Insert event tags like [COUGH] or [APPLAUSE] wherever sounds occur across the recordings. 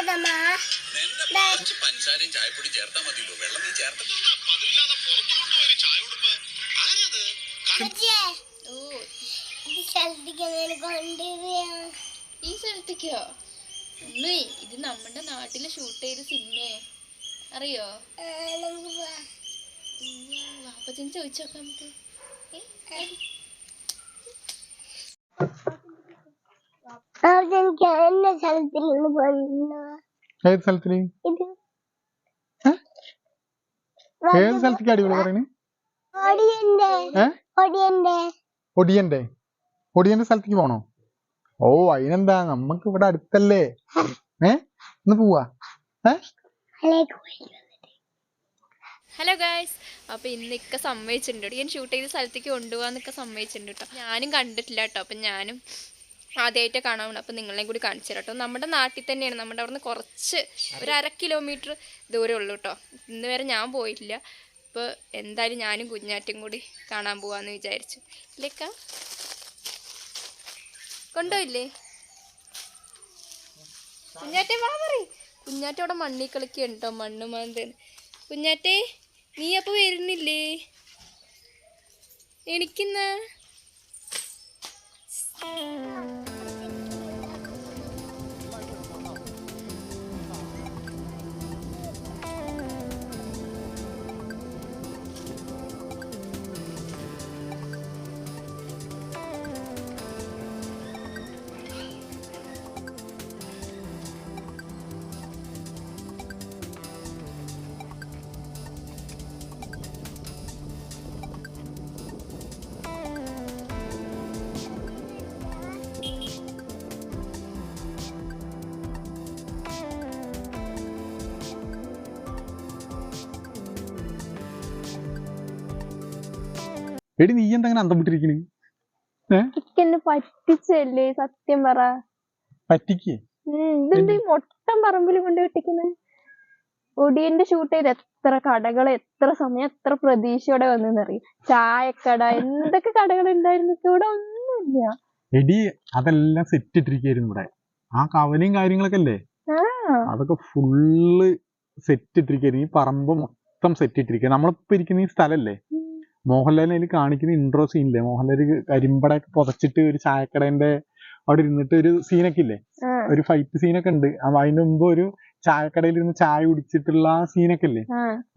കുറച്ച് പഞ്ചസാരയും ചായപ്പൊടി ചേർത്താ മതിയല്ലോ. വെള്ളം നീ ചേർത്ത ഈ സ്ഥലത്തേക്ക് ഉമ്മേ ഇത് നമ്മുടെ നാട്ടിൽ ഷൂട്ട് ചെയ്ത സിനിമയെ. അറിയോ. വാപ്പച്ചൻ ചോദിച്ചു നോക്കാം നമുക്ക് ഏ? അവിടെ എനിക്ക് എന്നെ സ്ഥലത്തിൽ നിന്ന് കൊണ്ടുപോവാ ഏത് സ്ഥലത്തിൽ? ഏത് സ്ഥലത്തേക്ക് അടിപൊളി പറയണേ ഒടിയന്റെ. ഒടിയന്റെ. സ്ഥലത്തേക്ക് പോണോ? ഓ അതിനെന്താ? നമ്മക്ക് ഇവിടെ അടുത്തല്ലേ. ഏ? ഒന്ന് പോവാ. ഏ? ഹലോ ഗായ്സ് അപ്പോൾ ഇന്നൊക്കെ സമ്മതിച്ചിട്ടുണ്ട്. ഞാൻ ഷൂട്ട് ചെയ്ത സ്ഥലത്തേക്ക് കൊണ്ടുപോകാന്നൊക്കെ സമ്മതിച്ചിട്ടുണ്ട് കേട്ടോ ഞാനും കണ്ടിട്ടില്ല കേട്ടോ അപ്പം ഞാനും ആദ്യമായിട്ട് കാണാൻ അപ്പോൾ അപ്പം നിങ്ങളെയും കൂടി കാണിച്ചു തരാം കേട്ടോ നമ്മുടെ നാട്ടിൽ തന്നെയാണ്. നമ്മുടെ അവിടെ നിന്ന് കുറച്ച് ഒരു അര കിലോമീറ്റർ ദൂരമേ ഉള്ളൂ കേട്ടോ ഇന്ന് വരെ ഞാൻ പോയിട്ടില്ല. അപ്പോൾ എന്തായാലും ഞാനും കുഞ്ഞാറ്റും കൂടി കാണാൻ പോവാന്ന് വിചാരിച്ചു. ഇല്ലേക്ക? കൊണ്ടുപോയില്ലേ? കുഞ്ഞാറ്റേ വാ പറ കുഞ്ഞാറ്റ അവിടെ മണ്ണി കളിക്കുകയാണ് കേട്ടോ മണ്ണ് മാന്തേന്ന് കുഞ്ഞാറ്റേ നീ അപ്പോൾ വരുന്നില്ലേ? എനിക്കിന്ന Música എടി നീ എന്താ അങ്ങനെ അന്തം വിട്ടിരിക്കണ്? എന്നെ പറ്റിച്ചല്ലേ സത്യം പറ. പറ്റിക്കേ. ഉം, ഇതെന്ത് ഈ മൊട്ടം പറമ്പിൽ കൊണ്ട് വെട്ടിക്കുന്നത് ഒടിയന്റെ ഷൂട്ട് ചെയ്ത് എത്ര കടകൾ എത്ര സമയം എത്ര പ്രതീക്ഷയോടെ വന്നെന്നറിയും ചായക്കട എന്തൊക്കെ കടകൾ ഉണ്ടായിരുന്നു? ഇവിടെ ഒന്നുമില്ല. എടി അതെല്ലാം സെറ്റ് ഇട്ടിരിക്കായിരുന്നു ഇവിടെ. ആ കവലയും കാര്യങ്ങളൊക്കെ അല്ലേ? അതൊക്കെ ഫുള്ള് സെറ്റ് ഇട്ടിരിക്കായിരുന്നു. ഈ പറമ്പ് മൊത്തം സെറ്റ് ഇട്ടിരിക്കുക നമ്മളിപ്പോ ഇരിക്കുന്ന ഈ സ്ഥലല്ലേ. മോഹൻലാലിന് അതിൽ കാണിക്കുന്ന ഇൻട്രോ സീനില്ലേ മോഹൻലാൽ കരിമ്പടയൊക്കെ പുതച്ചിട്ട് ഒരു ചായക്കടേന്റെ അവിടെ ഇരുന്നിട്ട് ഒരു സീനൊക്കെ ഇല്ലേ ഒരു ഫൈറ്റ് സീനൊക്കെ ഉണ്ട്. അതിന് മുമ്പ് ഒരു ചായക്കടയിൽ ഇരുന്ന് ചായ കുടിച്ചിട്ടുള്ള ആ. സീനൊക്കെ ഇല്ലേ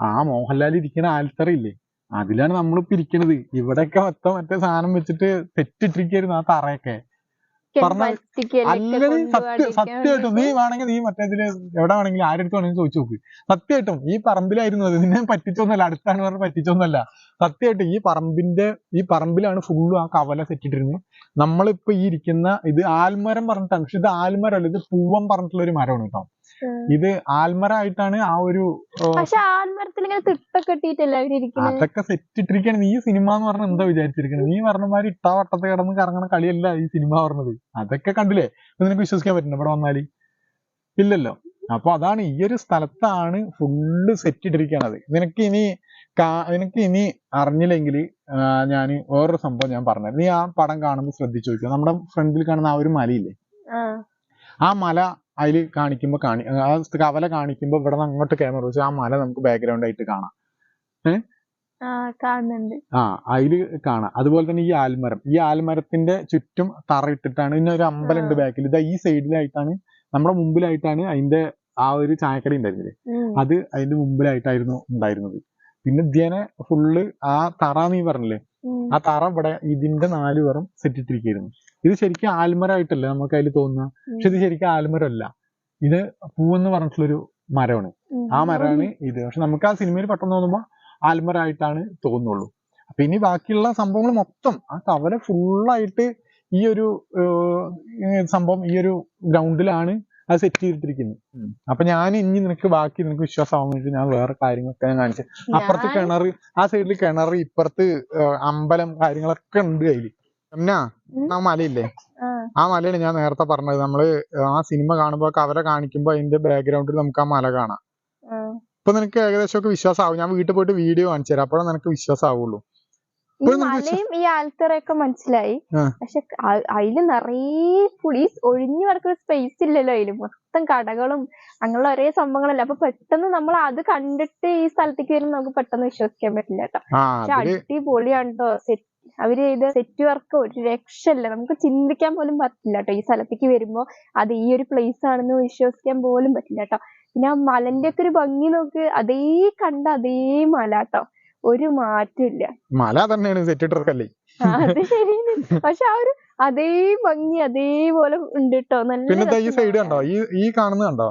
ആ. മോഹൻലാൽ ഇരിക്കുന്ന ആൽത്തറ ഇല്ലേ അതിലാണ് നമ്മളിപ്പോ ഇരിക്കണത്. ഇവിടെയൊക്കെ മൊത്തം മറ്റേ സാധനം വെച്ചിട്ട് തെറ്റിട്ടിരിക്കായിരുന്നു ആ തറയൊക്കെ. അല്ലെങ്കിൽ സത്യ സത്യമായിട്ടും നീ വേണമെങ്കിൽ നീ മറ്റേതിൽ എവിടെ വേണമെങ്കിലും ആരെടുത്ത് വേണമെങ്കിലും ചോദിച്ചു നോക്ക്. സത്യമായിട്ടും ഈ പറമ്പിലായിരുന്നു അത്. നിന്നെ പറ്റിച്ചൊന്നല്ല അടുത്താണ് പറഞ്ഞ് പറ്റിച്ചൊന്നല്ല സത്യമായിട്ടും ഈ പറമ്പിന്റെ ഈ പറമ്പിലാണ് ഫുള്ളും ആ കവല സെറ്റിട്ടിരുന്നത് നമ്മളിപ്പോ ഈ ഇരിക്കുന്ന ഇത് ആൽമരം പറഞ്ഞിട്ടാണ് പക്ഷെ ഇത് ആൽമരല്ല ഇത് പൂവം പറഞ്ഞിട്ടുള്ള ഒരു മരമാണ് കേട്ടോ. ഇത് ആൽമരായിട്ടാണ് ആ ഒരു അതൊക്കെ സെറ്റ് ഇട്ടിരിക്കാണ്. നീ സിനിമ എന്ന് പറഞ്ഞ എന്താ വിചാരിച്ചിരിക്കണത് നീ പറഞ്ഞ മാതിരി ഇട്ടാവട്ടത്തെ കിടന്ന് കറങ്ങണ കളിയല്ല ഈ സിനിമ പറഞ്ഞത്. അതൊക്കെ കണ്ടില്ലേ? നിനക്ക് വിശ്വസിക്കാൻ പറ്റുന്നു ഇവിടെ വന്നാൽ. ഇല്ലല്ലോ. അപ്പൊ അതാണ് ഈ ഒരു സ്ഥലത്താണ് ഫുള്ള് സെറ്റ് ഇട്ടിരിക്കണത്. നിനക്ക് ഇനി നിനക്ക് ഇനി അറിഞ്ഞില്ലെങ്കിൽ ഞാൻ വേറൊരു സംഭവം ഞാൻ പറഞ്ഞു നീ ആ പടം കാണുമ്പോൾ ശ്രദ്ധിച്ചു നോക്കുക നമ്മുടെ ഫ്രണ്ടിൽ കാണുന്ന ആ ഒരു മലയില്ലേ? ആ. മല അതിൽ കാണിക്കുമ്പോൾ കാണി ആ കവല കാണിക്കുമ്പോൾ ഇവിടെ നിന്ന് അങ്ങോട്ട് ക്യാമറ വെച്ച് ആ മല നമുക്ക് ബാക്ക്ഗ്രൗണ്ട് ആയിട്ട് കാണാം. ആ കാണുന്നുണ്ട്. ആ അതിൽ കാണാം. അതുപോലെ തന്നെ ഈ ആൽമരം. ഈ ആൽമരത്തിന്റെ ചുറ്റും തറ ഇട്ടിട്ടാണ് പിന്നെ ഒരു അമ്പലം ഉണ്ട് ബാക്കിൽ ഇതാ ഈ സൈഡിലായിട്ടാണ് നമ്മുടെ മുമ്പിലായിട്ടാണ് അതിന്റെ ആ ഒരു ചായക്കട ഉണ്ടായിരുന്നില്ലേ അത് അതിന്റെ മുമ്പിലായിട്ടായിരുന്നു ഉണ്ടായിരുന്നത്. പിന്നെ ഇതേനെ ഫുള്ള് ആ തറ നീ പറഞ്ഞില്ലേ? ആ തറ ഇവിടെ ഇതിന്റെ നാല് പേറും സെറ്റ് ഇട്ടിരിക്കുന്നു ഇത് ശരിക്കും ആൽമരമായിട്ടല്ല നമുക്ക് അതിൽ തോന്നുക? പക്ഷെ ഇത് ശരിക്കും ആൽമരമല്ല. ഇത് പൂവെന്ന് പറഞ്ഞിട്ടുള്ളൊരു മരമാണ്. ആ മരമാണ് ഇത്. പക്ഷെ നമുക്ക് ആ സിനിമയിൽ പെട്ടെന്ന് തോന്നുമ്പോൾ ആൽമരമായിട്ടാണ് തോന്നുള്ളൂ അപ്പൊ ഇനി ബാക്കിയുള്ള സംഭവങ്ങൾ മൊത്തം ആ കവല ഫുള്ളായിട്ട് ഈ ഒരു സംഭവം ഈ ഒരു ഗ്രൗണ്ടിലാണ് അത് സെറ്റ് ചെയ്തിട്ടിരിക്കുന്നു. അപ്പൊ ഞാൻ ഇനി നിനക്ക് ബാക്കി നിനക്ക് വിശ്വാസമാവാൻ വേണ്ടി ഞാൻ വേറെ കാര്യങ്ങളൊക്കെ ഞാൻ കാണിച്ചു അപ്പുറത്ത് കിണർ ആ സൈഡിൽ കിണർ ഇപ്പുറത്ത് അമ്പലം കാര്യങ്ങളൊക്കെ ഉണ്ട് അതിൽ. എന്നാ. ആ മലയില്ലേ? ആ. മലയാണ് ഞാൻ നേരത്തെ പറഞ്ഞത് നമ്മൾ ആ സിനിമ കാണുമ്പോ അവരെ കാണിക്കുമ്പോ അതിന്റെ ബാക്ക്ഗ്രൗണ്ടിൽ നമുക്ക് ആ മല കാണാം. ഇപ്പൊ നിനക്ക് ഏകദേശം ഒക്കെ വിശ്വാസമാവും. ഞാൻ വീട്ടിൽ പോയിട്ട് വീഡിയോ കാണിച്ചു തരാം. അപ്പോഴാണ് നിനക്ക് വിശ്വാസം ആവുള്ളൂ ഈ മലയും ഈ ആൽത്തറയൊക്കെ മനസ്സിലായി. പക്ഷെ അതിൽ നിറയെ പുളി ഒഴിഞ്ഞു കിടക്കുന്ന സ്പേസ് ഇല്ലല്ലോ അതിൽ മൊത്തം കടകളും അങ്ങനെയുള്ള ഒരേ സംഭവങ്ങളല്ല. അപ്പൊ പെട്ടെന്ന് നമ്മൾ അത് കണ്ടിട്ട് ഈ സ്ഥലത്തേക്ക് വരുമ്പോൾ നമുക്ക് പെട്ടെന്ന് വിശ്വസിക്കാൻ പറ്റില്ല കേട്ടോ. പക്ഷെ അടിപൊളിയാണ് കേട്ടോ സെറ്റ് അവർ ചെയ്ത സെറ്റ് വർക്ക് ഒരു രക്ഷയില്ല. നമുക്ക് ചിന്തിക്കാൻ പോലും പറ്റില്ല കേട്ടോ ഈ സ്ഥലത്തേക്ക് വരുമ്പോ അത് ഈ ഒരു പ്ലേസ് ആണെന്ന് വിശ്വസിക്കാൻ പോലും പറ്റില്ല കേട്ടോ. പിന്നെ ആ മലന്റെ ഒക്കെ ഒരു ഭംഗി നോക്ക്. അതേ കണ്ട അതേ മല കേട്ടോ. ഒരു മാറ്റില്ല മല തന്നെയാണ് സെറ്റ് ഇട്ടർക്കല്ലേ ആ, അത് ശരിയാണ്. പക്ഷെ ആ ഒരു അതേ ഭംഗി അതേപോലെ ഉണ്ട് കേട്ടോ പിന്നെ ഈ സൈഡ് കണ്ടോ? ഈ ഈ കാണുന്നത് കണ്ടോ?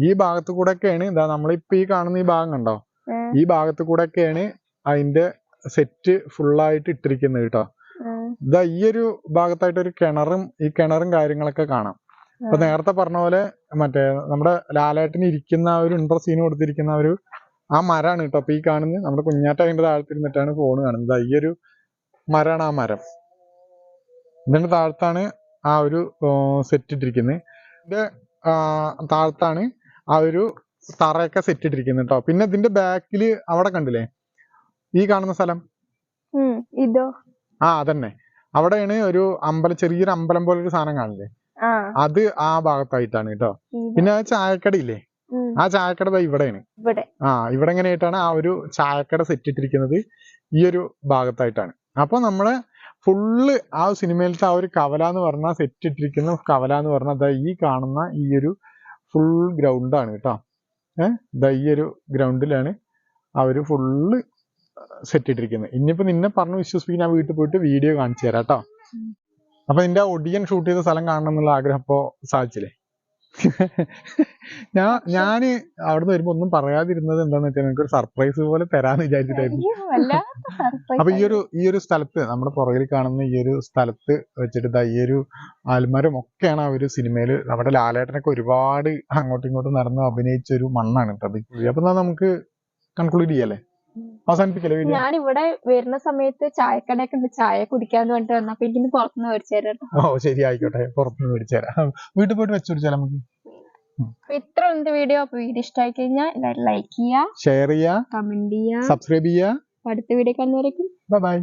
ഈ ഭാഗത്ത് കൂടെ ഒക്കെയാണ് ഇതാ നമ്മളിപ്പോ ഈ കാണുന്ന ഈ ഭാഗം കണ്ടോ? ഈ ഭാഗത്ത് കൂടെ ഒക്കെയാണ് അതിന്റെ സെറ്റ് ഫുള്ളായിട്ട് ഇട്ടിരിക്കുന്നത് കേട്ടോ. ഇതാ ഈ ഒരു ഭാഗത്തായിട്ട് ഒരു കിണറും ഈ കിണറും കാര്യങ്ങളൊക്കെ കാണാം. അപ്പൊ. നേരത്തെ പറഞ്ഞ പോലെ മറ്റേ നമ്മുടെ ലാലേട്ടന് ഇരിക്കുന്ന ആ ഒരു ഇൻട്രോ സീൻ കൊടുത്തിരിക്കുന്ന ഒരു ആ മരമാണ് കേട്ടോ അപ്പൊ ഈ കാണുന്നത് നമ്മുടെ കുഞ്ഞാട്ട താഴത്തിരുന്നിട്ടാണ് ഫോൺ കാണുന്നത്. ഈ ഒരു മരമാണ് ആ മരം. ഇതിന്റെ താഴത്താണ് ആ ഒരു സെറ്റ് ഇട്ടിരിക്കുന്നത് ഇതിന്റെ താഴത്താണ് ആ ഒരു തറയൊക്കെ സെറ്റ് ഇട്ടിരിക്കുന്നത് കേട്ടോ പിന്നെ ഇതിന്റെ ബാക്കിൽ അവിടെ കണ്ടില്ലേ? ഈ കാണുന്ന സ്ഥലം. ഇതോ? ആ അതന്നെ. അവിടെയാണ് ഒരു അമ്പലം ചെറിയൊരു അമ്പലം പോലെ ഒരു സാധനം കാണില്ലേ അത് ആ ഭാഗത്തായിട്ടാണ് കേട്ടോ പിന്നെ ആ ചായക്കട ഇല്ലേ ഉം. ആ ചായക്കട ഇവിടെയാണ്. ഇവിടെ. ആ ഇവിടെ എങ്ങനെയായിട്ടാണ് ആ ഒരു ചായക്കട സെറ്റ് ഇട്ടിരിക്കുന്നത് ഈ ഒരു ഭാഗത്തായിട്ടാണ്. അപ്പൊ നമ്മൾ ഫുള്ള് ആ സിനിമയിലത്തെ ആ ഒരു കവല എന്ന് പറഞ്ഞാൽ സെറ്റ് ഇട്ടിരിക്കുന്ന കവല എന്ന് പറഞ്ഞാൽ ദാ ഈ കാണുന്ന ഈ ഒരു ഫുൾ ഗ്രൗണ്ടാണ് കേട്ടോ. ഏഹ് ദാ ഈ ഒരു ഗ്രൗണ്ടിലാണ് അവർ ഫുള്ള് സെറ്റ് ഇട്ടിരിക്കുന്നത്. ഇനിയിപ്പോ നിന്നെ പറഞ്ഞു വിശ്വസിപ്പിക്കാൻ ഞാൻ വീട്ടിൽ പോയിട്ട് വീഡിയോ കാണിച്ചു തരാം കേട്ടോ. അപ്പൊ നിന്റെ ഒടിയൻ ഷൂട്ട് ചെയ്ത സ്ഥലം കാണണം എന്നുള്ള ആഗ്രഹം ഇപ്പോ സാധിച്ചില്ലേ? [LAUGHS] ഞാൻ ഞാൻ അവിടുന്ന് വരുമ്പോ ഒന്നും പറയാതിരുന്നത് എന്താന്ന് വെച്ചാൽ എനിക്ക് ഒരു സർപ്രൈസ് പോലെ തരാന്ന് വിചാരിച്ചിട്ടായിരുന്നു. അപ്പൊ ഈ ഈയൊരു ഒരു ഈ ഒരു സ്ഥലത്ത് നമ്മുടെ പുറകിൽ കാണുന്ന ഈ ഒരു സ്ഥലത്ത് വെച്ചിട്ട് ഈ ഒരു ആൽമരം ഒക്കെയാണ് ആ ഒരു സിനിമയിൽ നമ്മുടെ ലാലേട്ടനൊക്കെ ഒരുപാട് അങ്ങോട്ടും ഇങ്ങോട്ടും നടന്ന് അഭിനയിച്ച ഒരു മണ്ണാണ് അത്. അപ്പൊ എന്നാ നമുക്ക് കൺക്ലൂഡ് ചെയ്യല്ലേ? അവസാനിപ്പിക്കല്ലേ ഞാൻ ഇവിടെ വരുന്ന സമയത്ത് ചായക്കടയൊക്കെ ഉണ്ട്. ചായ കുടിക്കാന്ന് പറഞ്ഞിട്ട് വന്നപ്പോ എനിക്കിന്ന് പുറത്തുനിന്ന് മേടിച്ചു ഓ ശരി ആയിക്കോട്ടെ. പുറത്തുനിന്ന് മേടിച്ചു തരാം. വീട്ടിൽ പോയിട്ട് വെച്ചു പിടിച്ചാൽ നമുക്ക്? അപ്പൊ ഇത്ര ഉണ്ട് വീഡിയോ. അപ്പൊ വീഡിയോ ഇഷ്ടമായി കഴിഞ്ഞാൽ ലൈക്ക് ചെയ്യുക ഷെയർ ചെയ്യുക കമന്റ് ചെയ്യുക. സബ്സ്ക്രൈബ് ചെയ്യുക. അടുത്ത വീഡിയോ കാണുന്നവരേക്കും ബൈ ബൈ